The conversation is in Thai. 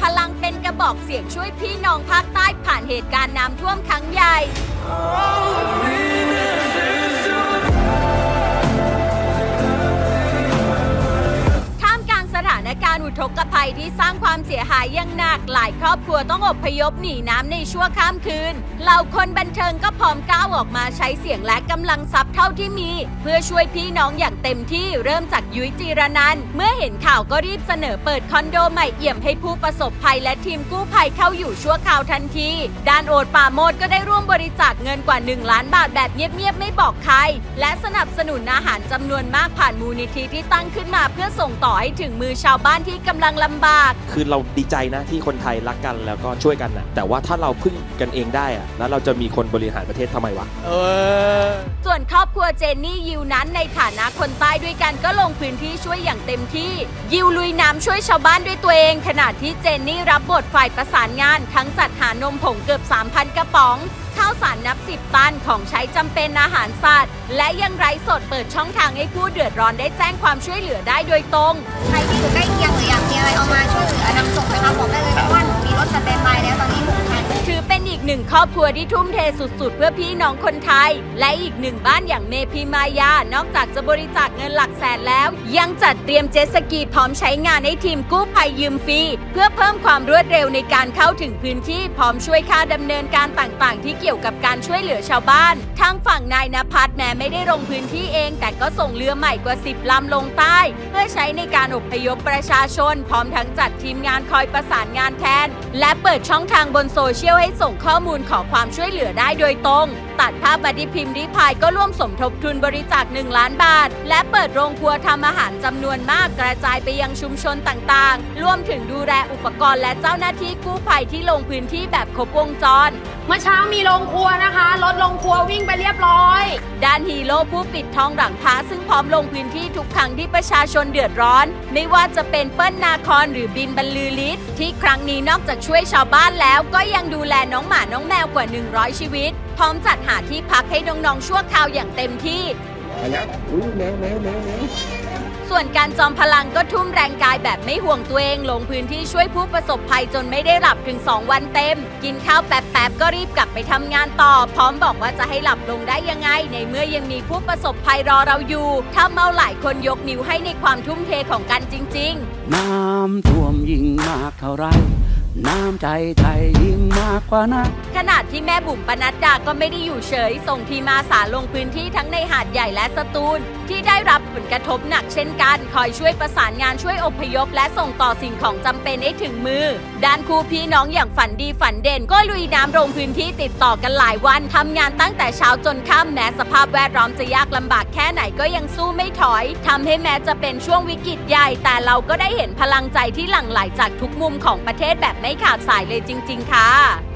พลังเป็นกระบอกเสียงช่วยพี่น้องภาคใต้ผ่านเหตุการณ์น้ำท่วมครั้งใหญ่ อุทกภัยที่สร้างความเสียหายอย่างหนักหลายครอบครัวต้องอบพยพหนีน้ำในชั่วข้ามคืน เหล่าคนบันเทิงก็พร้อมก้าวออกมาใช้เสียงและกำลังทรัพย์เท่าที่มี เพื่อช่วยพี่น้องอย่างเต็มที่เริ่มจากยุ้ยจีรนันเมื่อเห็นข่าวก็รีบเสนอเปิดคอนโดใหม่เอี่ยมให้ผู้ประสบภัยและทีมกู้ภัยเข้าอยู่ชั่วคราวทันทีด้านโอดป่าโมดก็ได้ร่วมบริจาคเงินกว่า 1 ล้านบาทแบบเงียบๆไม่บอกใคร และสนับสนุนอาหารจำนวนมากผ่านมูลนิธิที่ตั้งขึ้นมาเพื่อส่งต่อให้ถึงมือชาวบ้านที่กำลังลำบาก คือเราดีใจนะที่คนไทยรักกันแล้วก็ช่วยกันนะแต่ว่าถ้าเราพึ่งกันเองได้อะแล้วเราจะมีคนบริหารประเทศทำไมวะ เออ ส่วนครอบครัวเจนนี่ยิวนั้นในฐานะคนใต้ด้วยกันก็ลงพื้นที่ช่วยอย่างเต็มที่ ยิวลุยน้ำช่วยชาวบ้านด้วยตัวเอง ขณะที่เจนนี่รับบทฝ่ายประสานงาน ทั้งจัดหานมผงเกือบ 3,000 กระป๋อง ข้าวสารนับสิบตันของใช้จำเป็นอาหารสัตว์ และยังไร้สดเปิดช่องทางให้ผู้เดือดร้อนได้แจ้งความช่วยเหลือได้โดยตรง ใครที่อยู่ใกล้เคียงหรืออยากมีอะไรเอามาช่วยเหลือ กหนึ่งครอบครัวที่ทุ่มเทสุดๆ เพื่อพี่น้องคนไทย และอีกหนึ่งบ้านอย่างเมพีมายา นอกจากจะบริจาคเงินหลักแสนแล้ว ยังจัดเตรียมเจ็ตสกีพร้อมใช้งานให้ทีมกู้ภัยยืมฟรี เพื่อเพิ่มความรวดเร็วในการเข้าถึงพื้นที่พร้อมช่วยค่าดำเนินการต่างๆ ที่เกี่ยวกับการช่วยเหลือชาวบ้านทางฝั่งนายนภัสแม้ไม่ได้ลงพื้นที่เอง แต่ก็ส่งเรือใหม่กว่า 10ลำลงใต้ เพื่อใช้ในการอพยพประชาชน พร้อมทั้งจัดทีมงานคอยประสานงานแทน และเปิดช่องทางบนโซเชียลให้ส่งข้อข้อมูลขอความช่วยเหลือได้โดยตรง ตัดภาพบัตรพิมพ์ริพายก็ร่วมสมทบทุนบริจาค 1 ล้านบาท และเปิดโรงครัวทำอาหารจำนวนมากกระจายไปยังชุมชนต่างๆ รวมถึงดูแลอุปกรณ์และเจ้าหน้าที่กู้ภัยที่ลงพื้นที่แบบครบวงจร มื่อเช้ามีโรงครัวนะคะรถโรงครัววิ่งไปเรียบร้อย ด้านฮีโร่ผู้ปิดทองหลังพระซึ่งพร้อมลงพื้นที่ทุกครั้งที่ประชาชนเดือดร้อน ไม่ว่าจะเป็นเปิ้ลนาคอนหรือบินบรรลือฤทธิ์ที่ครั้งนี้นอกจากช่วยชาวบ้านแล้วก็ยังดูแลน้องหมาน้องแมวกว่า 100 ชีวิต พร้อมจัดหาที่พักให้น้องๆชั่วคราวอย่างเต็มที่ ส่วนการจอมพลังก็ทุ่มแรงกายแบบไม่ห่วงตัวเองลงพื้นที่ช่วยผู้ประสบภัยจนไม่ได้หลับถึง 2 วันเต็ม กินข้าวแป๊บๆก็รีบกลับไปทำงานต่อ พร้อมบอกว่าจะให้หลับลงได้ยังไง ในเมื่อยังมีผู้ประสบภัยรอเราอยู่ทำเอาหลายคนยกนิ้วให้ในความทุ่มเทของกันจริง ๆ น้ำท่วมยิ่งมากเท่าไร น้ำใจไทยยิ่งมากกว่านั้นขณะที่แม่บุ๋มปนัดดาก็ไม่ได้อยู่เฉย ส่งทีมอาสาลงพื้นที่ทั้งในหาดใหญ่และสตูล ที่ได้รับผลกระทบหนักเช่นกัน คอยช่วยประสานงานช่วยอพยพ และส่งต่อสิ่งของจำเป็นให้ถึงมือ ด้านครูพี่น้องอย่างฝันดีฝันเด่น ก็ลุยน้ำลงพื้นที่ติดต่อกันหลายวันทำงานตั้งแต่เช้าจนค่ำแม้สภาพแวดล้อมจะยากลำบากแค่ไหนก็ยังสู้ไม่ถอยทำให้แม้จะเป็นช่วงวิกฤตใหญ่ แต่เราก็ได้เห็นพลังใจที่หลั่งไหลจากทุกมุมของประเทศแบบไม่ขาดสายเลยจริง ๆ ค่ะ